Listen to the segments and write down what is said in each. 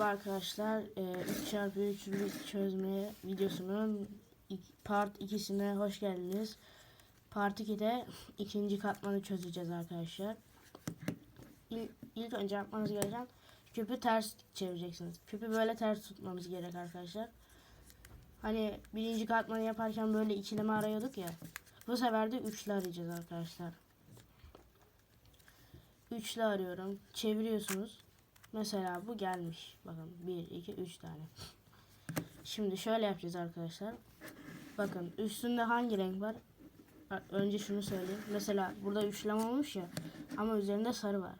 Arkadaşlar e, 3 çarpı 3 Rubik çözme videosunun part 2'sine hoş geldiniz. Part 2'de ikinci katmanı çözeceğiz arkadaşlar. İl, ilk önce yapmanız gereken küpü ters çevireceksiniz. Küpü böyle ters tutmamız gerek arkadaşlar. Hani birinci katmanı yaparken böyle ikileme arıyorduk ya. Bu sefer de üçlü arayacağız arkadaşlar. Üçlü arıyorum. Çeviriyorsunuz. Mesela bu gelmiş. Bakın 1, 2, 3 tane. Şimdi şöyle yapacağız arkadaşlar. Bakın üstünde hangi renk var? Önce şunu söyleyeyim. Mesela burada üçlem olmuş ya. Ama üzerinde sarı var.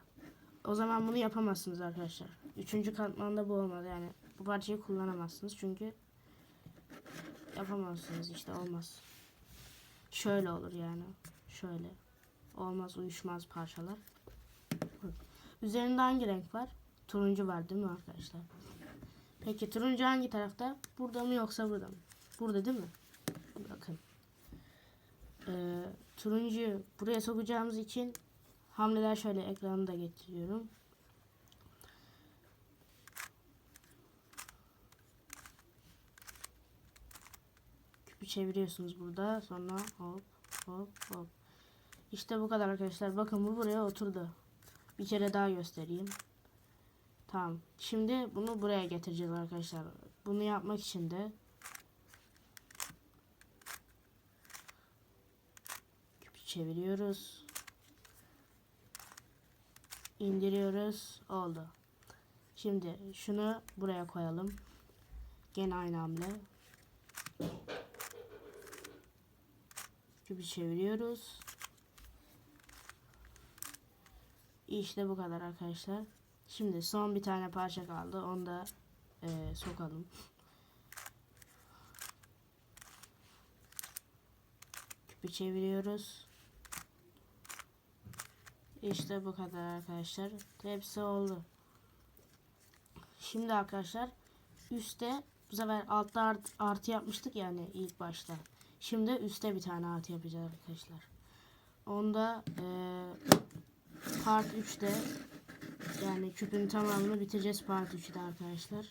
O zaman bunu yapamazsınız arkadaşlar. Üçüncü katmanda bu olmaz yani. Bu parçayı kullanamazsınız çünkü yapamazsınız işte olmaz. Şöyle olur yani. Şöyle. Olmaz uyuşmaz parçalar. Üzerinde hangi renk var? Turuncu var değil mi arkadaşlar? Peki turuncu hangi tarafta? Burada mı yoksa burada mı? Burada değil mi? Bakın. Ee, turuncuyu buraya sokacağımız için hamleler şöyle ekranı da getiriyorum. Küpü çeviriyorsunuz burada. Sonra hop hop hop. İşte bu kadar arkadaşlar. Bakın bu buraya oturdu. Bir kere daha göstereyim. Tamam. Şimdi bunu buraya getireceğiz arkadaşlar. Bunu yapmak için de küpü çeviriyoruz. İndiriyoruz. Oldu. Şimdi şunu buraya koyalım. Gene aynı hamle. Küpü çeviriyoruz. İşte bu kadar arkadaşlar. Şimdi son bir tane parça kaldı. Onu da eee, sokalım. Küpü çeviriyoruz. İşte bu kadar arkadaşlar. Hepsi oldu. Şimdi arkadaşlar üstte bu sefer altta art, artı yapmıştık yani ilk başta. Şimdi üstte bir tane artı yapacağız arkadaşlar. Onda eee part 3'te yani küpün tamamını bitireceğiz part 3'te arkadaşlar.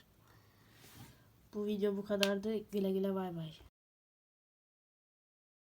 Bu video bu kadardı. Güle güle bay bay.